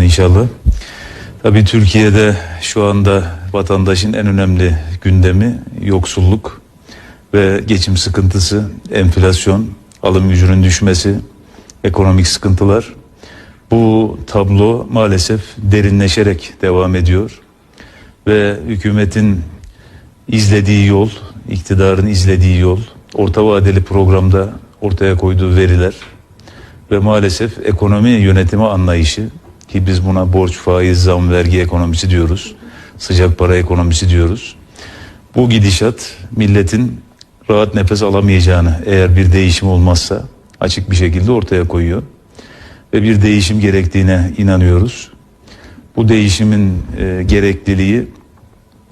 inşallah. Tabii Türkiye'de şu anda vatandaşın en önemli gündemi yoksulluk ve geçim sıkıntısı, enflasyon, alım gücünün düşmesi, ekonomik sıkıntılar. Bu tablo maalesef derinleşerek devam ediyor ve hükümetin izlediği yol, iktidarın izlediği yol, orta vadeli programda ortaya koyduğu veriler ve maalesef ekonomi yönetimi anlayışı ki biz buna borç, faiz, zam, vergi ekonomisi diyoruz. Sıcak para ekonomisi diyoruz. Bu gidişat milletin rahat nefes alamayacağını eğer bir değişim olmazsa açık bir şekilde ortaya koyuyor. Ve bir değişim gerektiğine inanıyoruz. Bu değişimin e, gerekliliği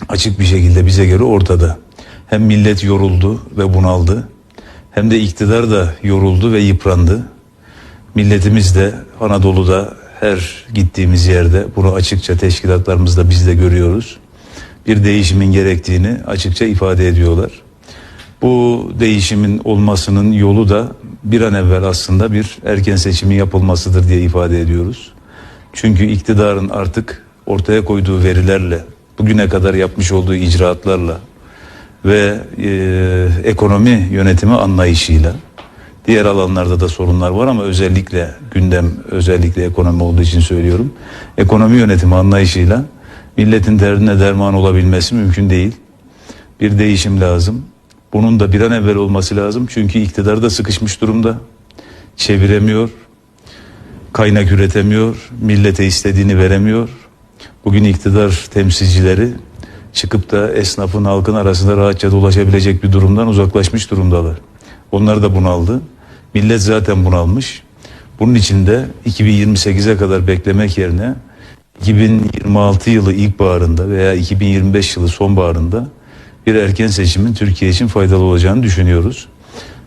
açık bir şekilde bize göre ortada. Hem millet yoruldu ve bunaldı hem de iktidar da yoruldu ve yıprandı. Milletimiz de Anadolu'da her gittiğimiz yerde bunu açıkça teşkilatlarımızda biz de görüyoruz. Bir değişimin gerektiğini açıkça ifade ediyorlar. Bu değişimin olmasının yolu da bir an evvel aslında bir erken seçimin yapılmasıdır diye ifade ediyoruz. Çünkü iktidarın artık ortaya koyduğu verilerle, bugüne kadar yapmış olduğu icraatlarla ve e, ekonomi yönetimi anlayışıyla diğer alanlarda da sorunlar var ama özellikle gündem özellikle ekonomi olduğu için söylüyorum. Ekonomi yönetimi anlayışıyla milletin derdine derman olabilmesi mümkün değil. Bir değişim lazım. Bunun da bir an evvel olması lazım. Çünkü iktidar da sıkışmış durumda. Çeviremiyor. Kaynak üretemiyor. Millete istediğini veremiyor. Bugün iktidar temsilcileri çıkıp da esnafın halkın arasında rahatça dolaşabilecek bir durumdan uzaklaşmış durumdalar. Onlar da bunaldı. Millet zaten bunalmış. Bunun için de 2028'e kadar beklemek yerine 2026 yılı ilkbaharında veya 2025 yılı sonbaharında bir erken seçimin Türkiye için faydalı olacağını düşünüyoruz.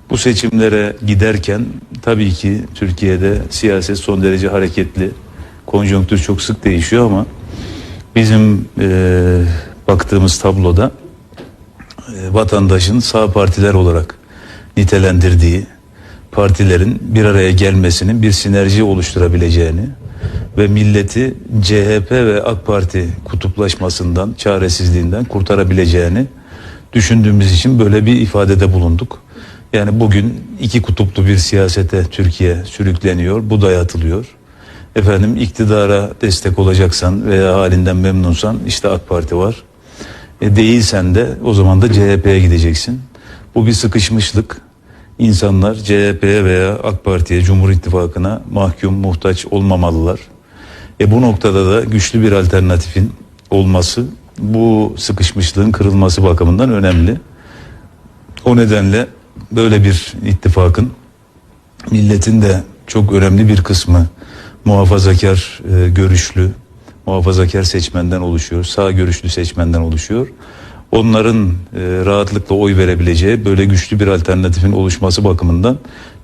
Bu seçimlere giderken tabii ki Türkiye'de siyaset son derece hareketli. Konjonktür çok sık değişiyor ama bizim eee, baktığımız tabloda e, vatandaşın sağ partiler olarak nitelendirdiği partilerin bir araya gelmesinin bir sinerji oluşturabileceğini ve milleti CHP ve AK Parti kutuplaşmasından, çaresizliğinden kurtarabileceğini düşündüğümüz için böyle bir ifadede bulunduk. Yani bugün iki kutuplu bir siyasete Türkiye sürükleniyor, bu dayatılıyor. Efendim iktidara destek olacaksan veya halinden memnunsan işte AK Parti var. E değilsen de o zaman da CHP'ye gideceksin. Bu bir sıkışmışlık. İnsanlar CHP'ye veya AK Parti'ye, Cumhur İttifakı'na mahkum, muhtaç olmamalılar. E bu noktada da güçlü bir alternatifin olması bu sıkışmışlığın kırılması bakımından önemli. O nedenle böyle bir ittifakın milletin de çok önemli bir kısmı muhafazakar e, görüşlü, muhafazakar seçmenden oluşuyor, sağ görüşlü seçmenden oluşuyor. Onların e, rahatlıkla oy verebileceği böyle güçlü bir alternatifin oluşması bakımından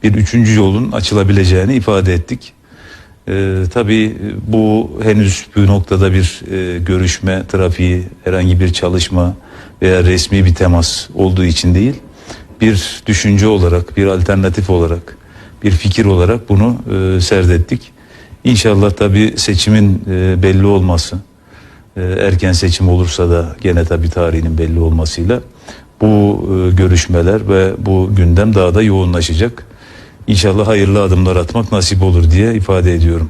bir üçüncü yolun açılabileceğini ifade ettik. E, tabii bu henüz bu noktada bir e, görüşme, trafiği, herhangi bir çalışma veya resmi bir temas olduğu için değil, bir düşünce olarak, bir alternatif olarak, bir fikir olarak bunu e, serdettik. İnşallah tabii seçimin e, belli olması, e, erken seçim olursa da gene tabii tarihinin belli olmasıyla bu e, görüşmeler ve bu gündem daha da yoğunlaşacak. İnşallah hayırlı adımlar atmak nasip olur diye ifade ediyorum.